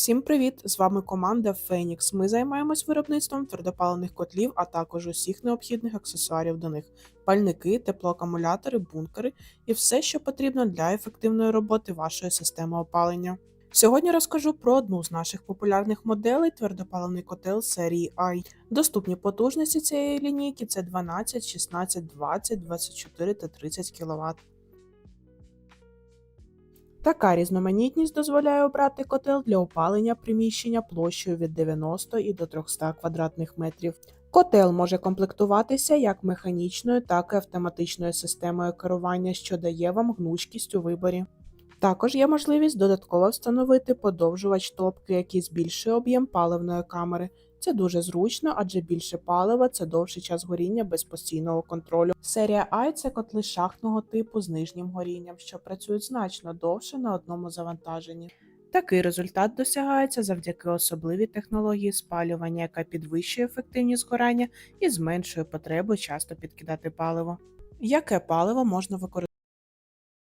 Всім привіт! З вами команда Phoenix. Ми займаємось виробництвом твердопаливних котлів, а також усіх необхідних аксесуарів до них: пальники, теплоакумулятори, бункери і все, що потрібно для ефективної роботи вашої системи опалення. Сьогодні розкажу про одну з наших популярних моделей твердопаливний котел серії I. Доступні потужності цієї лінійки це 12, 16, 20, 24 та 30 кВт. Така різноманітність дозволяє обрати котел для опалення приміщення площею від 90 і до 300 квадратних метрів. Котел може комплектуватися як механічною, так і автоматичною системою керування, що дає вам гнучкість у виборі. Також є можливість додатково встановити подовжувач топки, який збільшує об'єм паливної камери. Це дуже зручно, адже більше палива це довший час горіння без постійного контролю. Серія I – це котли шахтного типу з нижнім горінням, що працюють значно довше на одному завантаженні. Такий результат досягається завдяки особливій технології спалювання, яка підвищує ефективність згорання і зменшує потребу часто підкидати паливо. Яке паливо можна використовувати?